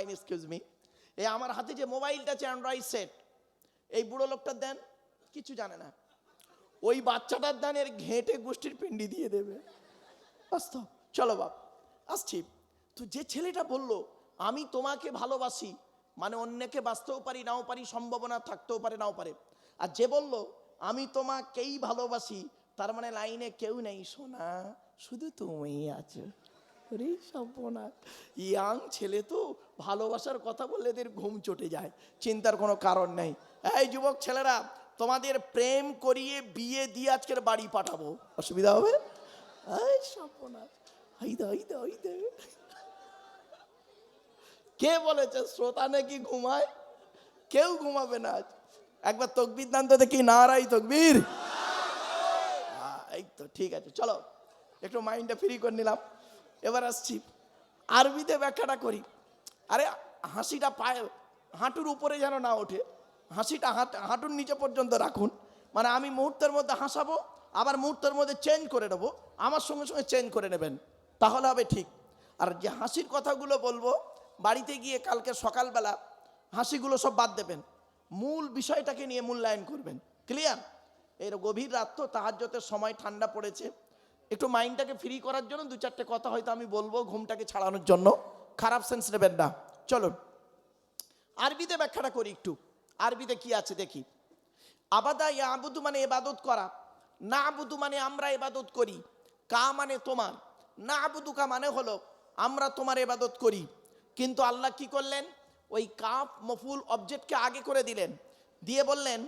Mine excuse me এই আমার হাতে যে মোবাইলটা আছে অ্যান্ড্রয়েড সেট এই বুড়ো লোকটার দেন, কিছু জানে না। ওই বাচ্চাটার দান এর ঘেঁটে গোষ্ঠীর পিন্ডি দিয়ে দেবে। বাস্তব চলো বাপ, আসছি। তো যে ছেলেটা বলল, আমি তোমাকে ভালোবাসি মানে অন্যকে বাঁচতেও পারি, নাও পারি, সম্ভাবনা থাকতেও পারে, নাও পারে। আর যে বলল, আমি তোমাকেই ভালোবাসি, তার মানে লাইনে কেউ নেই, সোনা, শুধু তুমি আছো। রে সম্পনা ইয়াং ছেলে তো ভালোবাসার কথা বললে এদের ঘুম চটে যায় চিন্তার কোনো কারণ নেই। এই যুবক ছেলেরা তোমাদের প্রেম করিয়ে বিয়ে দিয়ে আজকের বাড়ি পাঠাবো। অসুবিধা হবে? এই হাইদা কে বলেছে শ্রোতা নাকি ঘুমায়? কেউ ঘুমাবে না আজ। একবার তকবির দান তো দেখি নারাই তকবীর? আহ, এই তো ঠিক আছে চলো। একটু মাইন্ডটা ফ্রি করে নিলাম। এবার আসছি। আরবিতে ব্যাখ্যাটা করি। আরে, হাসিটা পায়ে, হাঁটুর উপরে যেন না ওঠে, হাসিটা হাঁট, হাঁটুর নিচে পর্যন্ত রাখুন। মানে আমি মুহূর্তের মধ্যে হাসাবো, আবার মুহূর্তের মধ্যে চেঞ্জ করে নেব, আমার সঙ্গে সঙ্গে চেঞ্জ করে নেবেন। তাহলে হবে ঠিক। আর যে হাসির কথাগুলো বলব, বাড়িতে গিয়ে কালকে সকালবেলা হাসিগুলো সব বাদ দেবেন। মূল বিষয়টাকে নিয়ে মূল্যায়ন করবেন। ক্লিয়ার এর গভীর রাত তো, তাহাজ্যতের সময় ঠান্ডা পড়েছে। একটু মাইন্ডটাকে ফ্রি করার জন্য দু চারটে কথা হয়তো আমি বলব ঘুমটাকে ছাড়ানোর জন্য। খারাপ সেন্স নেবেন না। চলো আরবিতে ব্যাখ্যাটা করি একটু। আরবিতে কি আছে দেখি। আবাদা ইয়াবুদু মানে এবাদত করা। না আবুদু মানে আমরা এবাদত করি। কা মানে তোমার। না আবুদু কা মানে হলো, আমরা তোমার এবাদত করি। কিন্তু আল্লাহ কি করলেন? ওই কাফ মফুল অবজেক্টকে আগে করে দিলেন। দিয়ে বললেন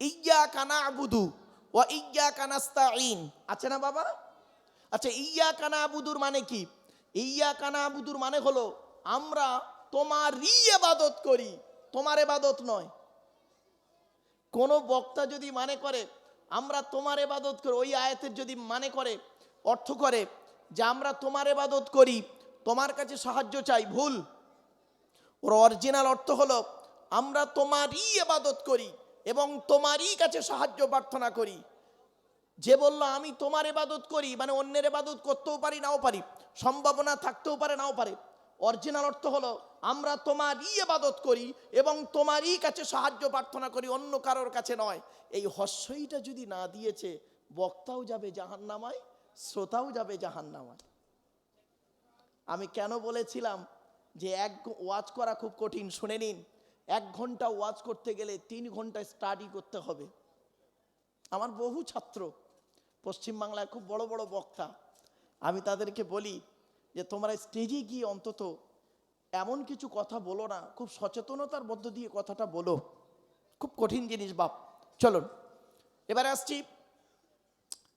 ইয়া কানা আবুদু ও ইয়া কানাস্তা ইন আছে না বাবা? আচ্ছা ইয়া কানা আবুদুর মানে কি? ইয়া কানা আবুদুর মানে হলো, আমরা তোমারই এবাদত করি। তোমার এবাদত নয়। কোনো বক্তা যদি মানে করে, আমরা তোমার এবাদত করি, ওই আয়াতের যদি মানে করে, অর্থ করে যে আমরা তোমার এবাদত করি, তোমার কাছে সাহায্য চাই, ভুল। ওর অরিজিনাল অর্থ হলো, আমরা তোমারই এবাদত করি এবং তোমারই কাছে সাহায্য প্রার্থনা করি। যে বলল, আমি তোমার এবাদত করি মানে অন্যের এবাদত করতেও পারি, নাও পারি, সম্ভাবনা থাকতেও পারে, নাও পারে। অরিজিনাল অর্থ হলো, আমরা তোমারই এবাদত করি এবং তোমারই কাছে সাহায্য প্রার্থনা করি, অন্য কারোর কাছে নয়। এই হস্যইটা যদি না দিয়েছে, বক্তাও যাবে জাহান্নামায়, শ্রোতাও যাবে জাহান্নামায়। আমি কেন বলেছিলাম যে এক ওয়াজ করা খুব কঠিন, শুনে নিন। এক ঘণ্টা ওয়াজ করতে গেলে তিন ঘণ্টা স্টাডি করতে হবে। আমার বহু ছাত্র পশ্চিমবাংলায় খুব বড় বড় বক্তা। আমি তাদেরকে বলি যে, তোমরা স্টেজে গিয়ে অন্তত এমন কিছু কথা বলো না, খুব সচেতনতার মধ্য দিয়ে কথাটা বলো। খুব কঠিন জিনিস, বাপ। চলুন, এবারে আসছি।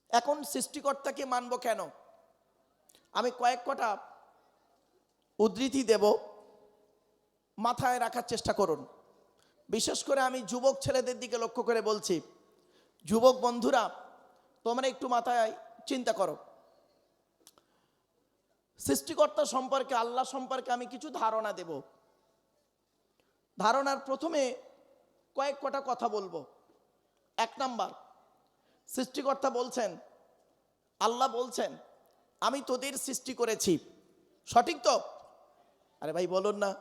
এখন সৃষ্টিকর্তাকে মানব কেন? আমি কয়েক কটা উদ্ধৃতি দেব। মাথায় রাখার চেষ্টা করুন। বিশেষ করে আমি যুবক ছেলেদের দিকে লক্ষ্য করে বলছি। যুবক বন্ধুরা তোমরা একটু মাথায় চিন্তা করো। সৃষ্টিকর্তা সম্পর্কে, আল্লাহ সম্পর্কে আমি কিছু ধারণা দেব। ধারণার প্রথমে কয়েক কটা কথা বলব। এক নাম্বার, সৃষ্টিকর্তা বলছেন, আল্লাহ বলছেন, আমি তোদের সৃষ্টি করেছি। সঠিক তো? আরে ভাই, বলুন না।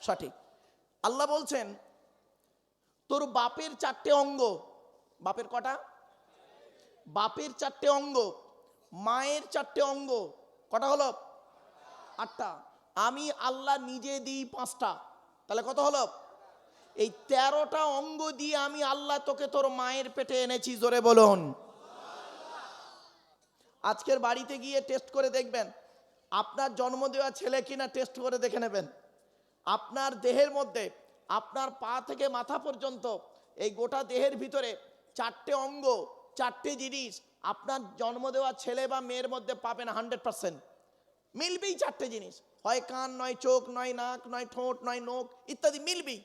সঠিক। আল্লাহ বলছেন, তোর বাপের চারটে অঙ্গ, বাপের কটা? বাপের চারটে অঙ্গ, মায়ের চারটে অঙ্গ, কটা হলো? আটটা। আমি আল্লাহ নিজে দিই পাঁচটা। তাহলে কত হলো? এই তেরোটা অঙ্গ দিয়ে আমি আল্লাহ তোকে তোর মায়ের পেটে এনেছি, জোরে বলুন। আজকের বাড়িতে গিয়ে টেস্ট করে দেখবেন, আপনার জন্ম দেওয়া ছেলে কিনা টেস্ট করে দেখে নেবেন। আপনার দেহের মধ্যে, আপনার পা থেকে মাথা পর্যন্ত, এই গোটা দেহের ভিতরে চারটে অঙ্গ চারটে জিনিস আপনার জন্ম দেওয়া ছেলে বা মেয়ের মধ্যে পাবেন হান্ড্রেড পার্সেন্ট মিলবেই চারটে জিনিস। হয় কান, নয় চোখ, নয় নাক, নয় ঠোঁট, নয় নোক ইত্যাদি মিলবেই।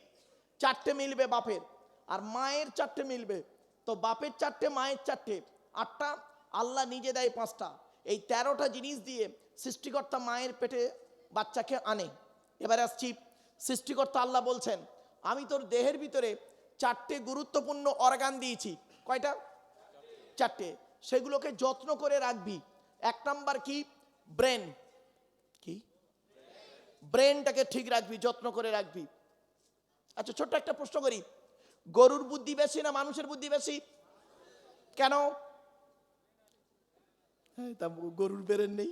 চারটে মিলবে বাপের। আর মায়ের চারটে মিলবে। তো বাপের চারটে, মায়ের চারটে। আটটা, আল্লাহ নিজে দেয় পাঁচটা। এই তেরোটা জিনিস দিয়ে সৃষ্টিকর্তা মায়ের পেটে বাচ্চাকে আনে। এবারে আসছি। সৃষ্টিকর্তা আল্লাহ বলছেন, আমি তোর দেহের ভিতরে চারটে গুরুত্বপূর্ণ অর্গান দিয়েছি। কয়টা? চারটে সেগুলোকে যত্ন করে রাখবি। এক নাম্বার কি? ব্রেন। কি? ব্রেনটাকে ঠিক রাখবি যত্ন করে রাখবি। আচ্ছা ছোট্ট একটা প্রশ্ন করি। গরুর বুদ্ধি বেশি না মানুষের বুদ্ধি বেশি? কেন? হ্যাঁ, তা গরুর বেরেন নেই।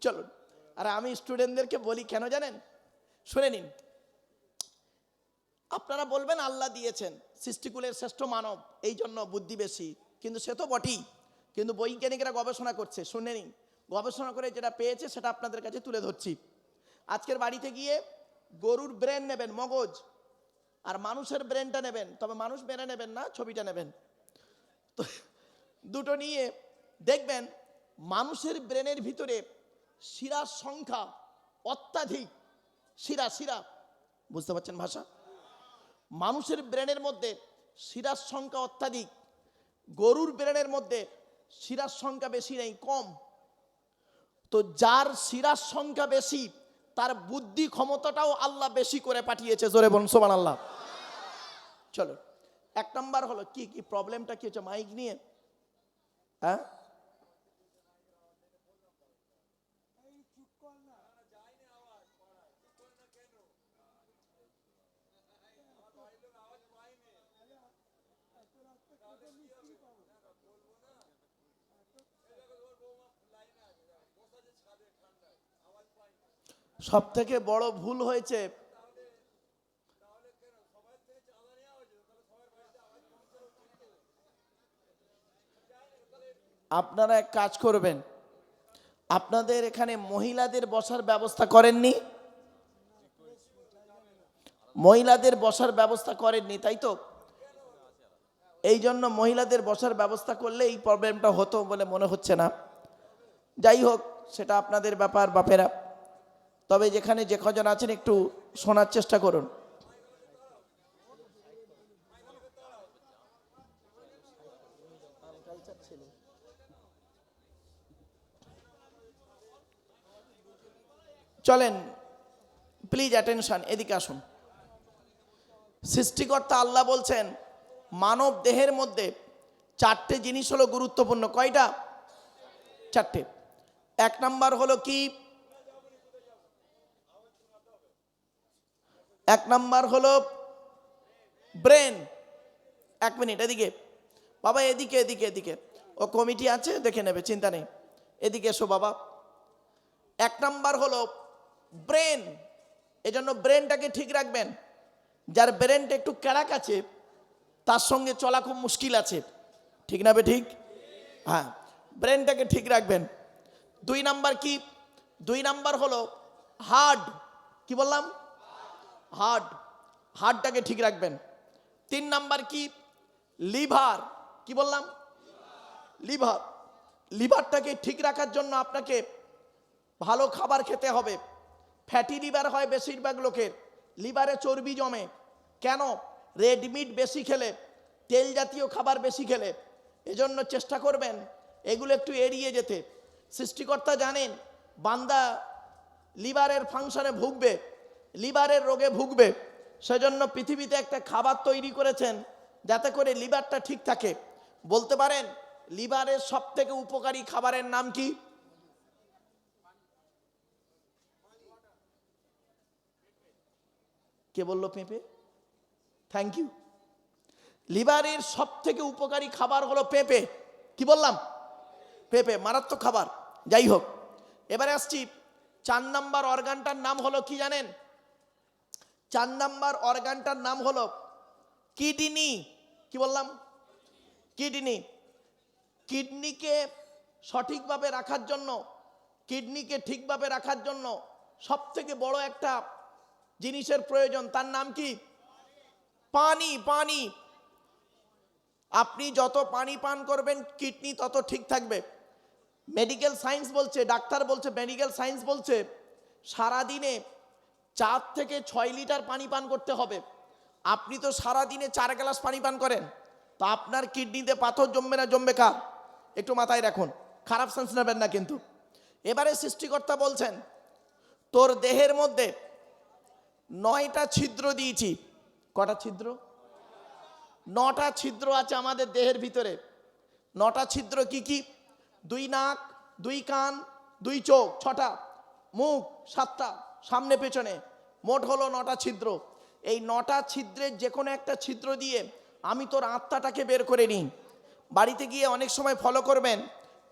চলুন আর আমি স্টুডেন্টদেরকে বলি কেন জানেন? শুনে নিন। আপনারা বলবেন আল্লাহ দিয়েছেন। সৃষ্টিকুলের শ্রেষ্ঠ মানব এই জন্য বুদ্ধি বেশি। কিন্তু সে তো বটেই। কিন্তু বৈজ্ঞানিকরা গবেষণা করছে শুনে নিন গবেষণা করে যেটা পেয়েছে, সেটা আপনাদের কাছে তুলে ধরছি। আজকের বাড়িতে গিয়ে গরুর ব্রেন নেবেন, মগজ। আর মানুষের ব্রেনটা নেবেন, তবে মানুষ মেরে নেবেন না, ছবিটা নেবেন। তো দুটো নিয়ে দেখবেন, মানুষের ব্রেনের ভিতরে শিরার সংখ্যা অত্যাধিক। শিরা শিরা। বুঝতে পারছেন ভাষা? মানুষের ব্রেনের মধ্যে শিরার সংখ্যা অত্যাধিক, গরুর ব্রেনের মধ্যে শিরার সংখ্যা বেশি নেই, কম। তো যার শিরার সংখ্যা বেশি, তার বুদ্ধি ক্ষমতাটাও আল্লাহ বেশি করে পাঠিয়েছে, জোরে সোমান আল্লাহ চলো এক নম্বর হলো কি কি প্রবলেমটা কি হচ্ছে মাইক নিয়ে? হ্যাঁ? সব থেকে বড় ভুল হয়েছে? আপনারা এক কাজ করবেন। আপনাদের এখানে মহিলাদের বসার ব্যবস্থা করেননি? মহিলাদের বসার ব্যবস্থা করেননি, তাই তো? এই জন্য মহিলাদের বসার ব্যবস্থা করলে এই প্রবলেমটা হতো বলে মনে হচ্ছে না। যাই হোক, সেটা আপনাদের ব্যাপার, বাপেরা। তবে যেখানে যে কজন আছেন একটু শোনার চেষ্টা করুন। চলেন প্লিজ অ্যাটেনশন এদিকে আসুন। সৃষ্টিকর্তা আল্লাহ বলছেন, মানব দেহের মধ্যে চারটে জিনিস হলো গুরুত্বপূর্ণ। কয়টা? চারটে। এক নাম্বার হলো কি? এক নাম্বার হলো ব্রেন। এক মিনিট, এদিকে। বাবা, এদিকে এদিকে এদিকে। ও কমিটি আছে, দেখে নেবে, চিন্তা নেই। এদিকে এসো বাবা। এক নাম্বার হলো ব্রেন। এজন্য ব্রেনটাকে ঠিক রাখবেন। যার ব্রেনটা একটু ক্যারাক আছে, তার সঙ্গে চলা খুব মুশকিল আছে। ঠিক না ঠিক? হ্যাঁ ব্রেনটাকে ঠিক রাখবেন। দুই নাম্বার কি? দুই নাম্বার হলো হার্ট কি বললাম? হার্ট হার্টটাকে ঠিক রাখবেন। তিন নাম্বার কি? লিভার। কি বললাম? লিভার। লিভারটাকে ঠিক রাখার জন্য আপনাকে ভালো খাবার খেতে হবে। ফ্যাটি লিভার হয় বেশিরভাগ লোকের। লিভারে চর্বি জমে। কেন? রেড মিট বেশি খেলে, তেল জাতীয় খাবার বেশি খেলে। এজন্য চেষ্টা করবেন এগুলো একটু এড়িয়ে যেতে। সৃষ্টিকর্তা জানেন, বান্দা লিভারের ফাংশনে ভুগবে। লিভারের রোগে ভুগবে। সেজন্য পৃথিবীতে একটা খাবার তৈরি করেছেন যাতে করে লিভারটা ঠিক থাকে। বলতে পারেন, লিভারের সব থেকে উপকারী খাবারের নাম কি? কে বলল পেঁপে? থ্যাংক ইউ লিভারের সব থেকে উপকারী খাবার হলো পেঁপে। কি বললাম? পেঁপে, মারাত্মক খাবার। যাই হোক, এবারে আসছি। চার নাম্বার অর্গানটার নাম হলো কি জানেন? চার নাম্বার অর্গানটার নাম হলো কিডনি। কি বললাম? কিডনি। কিডনিকে সঠিকভাবে রাখার জন্য, কিডনিকে ঠিকভাবে রাখার জন্য সব থেকে বড় একটা জিনিসের প্রয়োজন। তার নাম কি? পানি পানি। আপনি যত পানি পান করবেন, কিডনি তত ঠিক থাকবে। মেডিকেল সায়েন্স বলছে, ডাক্তার বলছে, মেডিকেল সায়েন্স বলছে, সারাদিনে চার থেকে ছয় লিটার পানি পান করতে হবে। আপনি তো সারাদিনে চার গ্লাস পানি পান করেন। তো আপনার কিডনিতে পাথর জমবে না, জমবে কার? একটু মাথায় রাখুন, খারাপ সেন্স নেবেন না কিন্তু। এবারে সৃষ্টিকর্তা বলছেন, তোর দেহের মধ্যে নয়টা ছিদ্র দিয়েছি। কটা ছিদ্র? নটা ছিদ্র আছে আমাদের দেহের ভিতরে। নটা ছিদ্র কি কি? দুই নাক, দুই কান, দুই চোখ, ছটা, মুখ, সাতটা। সামনে পেছনে। মোট হলো নটা ছিদ্র। এই নটা ছিদ্রের যে কোনো একটা ছিদ্র দিয়ে আমি তোর আত্মাটাকে বের করে নিই। বাড়িতে গিয়ে অনেক সময় ফলো করবেন।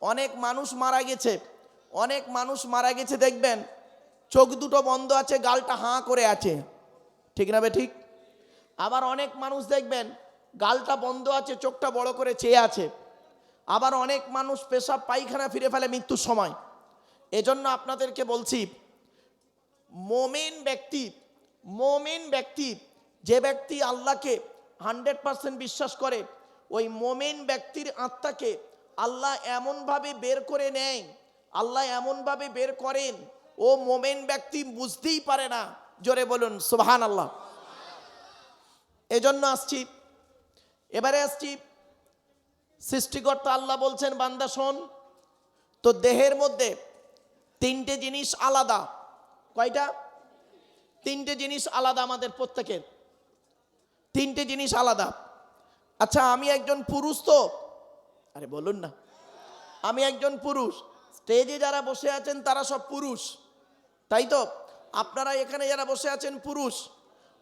অনেক মানুষ মারা গেছে। অনেক মানুষ মারা গেছে, দেখবেন। চোখ দুটো বন্ধ আছে, গালটা হাঁ করে আছে। ঠিক না বে ঠিক? আবার অনেক মানুষ দেখবেন, গালটা বন্ধ আছে, চোখটা বড় করে চেয়ে আছে। আবার অনেক মানুষ পেশাব পায়খানা ফিরে ফেলে মৃত্যুর সময়। এজন্য আপনাদেরকে বলছি মোমেন ব্যক্তি মোমেন ব্যক্তি, যে ব্যক্তি আল্লাহকে হান্ড্রেড পার্সেন্ট বিশ্বাস করে, ওই মোমেন ব্যক্তির আত্মাকে আল্লাহ এমনভাবে বের করে নেয়, আল্লাহ এমনভাবে বের করেন, ও মোমেন ব্যক্তি বুঝতেই পারে না। জোরে বলুন সুবহান আল্লাহ এজন্য আসছি। এবারে আসছি। সৃষ্টিকর্তা আল্লাহ বলছেন, বান্দা শোন, তো দেহের মধ্যে তিনটে জিনিস আলাদা। কয়টা? তিনটে জিনিস আলাদা আমাদের প্রত্যেকের। তিনটে জিনিস আলাদা। আচ্ছা আমি একজন পুরুষ তো? আরে, বলুন না। আমি একজন পুরুষ। স্টেজে যারা বসে আছেন, তারা সব পুরুষ। তাই তো? আপনারা এখানে যারা বসে আছেন, পুরুষ।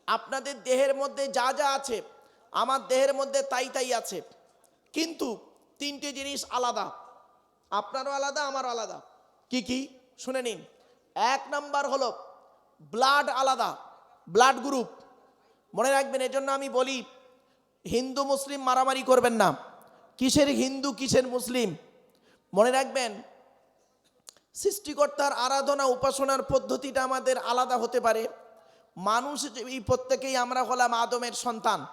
আপনাদের দেহের মধ্যে যা যা আছে, আমার দেহের মধ্যে তাই তাই আছে। কিন্তু তিনটে জিনিস আলাদা। আপনারও আলাদা, আমারও আলাদা। কি কি? শুনে নিন। এক নাম্বার হলো ব্লাড আলাদা ব্লাড গ্রুপ মনে রাখবেন, এজন্য আমি বলি, হিন্দু, মুসলিম মারামারি করবেন না। কিসের হিন্দু, কিসের মুসলিম? মনে রাখবেন, সৃষ্টিকর্তার আরাধনা, উপাসনার পদ্ধতিটা আমাদের আলাদা হতে পারে। মানুষ এই প্রত্যেকেই আমরা হলাম আদমের সন্তান।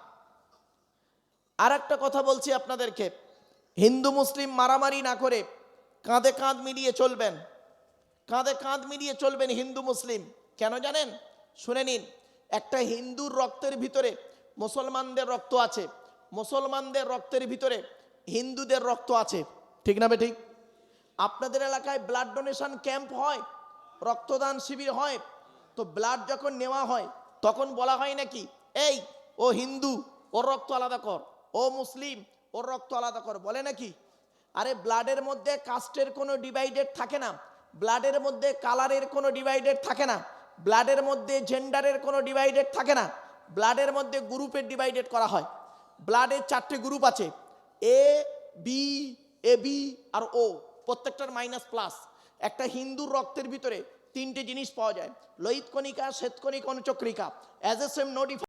আর একটা কথা বলছি আপনাদেরকে, হিন্দু, মুসলিম মারামারি না করে কাঁধে কাঁধ মিলিয়ে চলবেন। কাঁধে কাঁধ মিলিয়ে চলবেন হিন্দু মুসলিম। কেন জানেন? শুনে নিন, একটা হিন্দুর রক্তের ভিতরে মুসলমানদের রক্ত আছে। মুসলমানদের রক্তের ভিতরে হিন্দুদের রক্ত আছে। ঠিক না ঠিক আপনাদের এলাকায় ব্লাড ডোনেশন ক্যাম্প হয়, রক্তদান শিবির হয়, তো ব্লাড যখন নেওয়া হয়, তখন বলা হয় নাকি, এই, ও হিন্দু, ওর রক্ত আলাদা কর, ও মুসলিম, ওর রক্ত আলাদা কর। বলে নাকি? আরে ব্লাডের মধ্যে কাস্টের কোনো ডিভাইডেড থাকে না। ব্লাডের মধ্যে কালারের কোনো ডিভাইডেড থাকে না। ব্লাডের মধ্যে জেন্ডারের কোনো ডিভাইডেড থাকে না। ব্লাডের মধ্যে গ্রুপের ডিভাইডেড করা হয়। ব্লাডের চারটে গ্রুপ আছে। এ, বি এ, বি আর ও। প্রত্যেকটার মাইনাস প্লাস। একটা হিন্দুর রক্তের ভিতরে তিনটে জিনিস পাওয়া যায়। লোহিত কণিকা শ্বেতকণিকা অনুচক্রিকা। As a same notify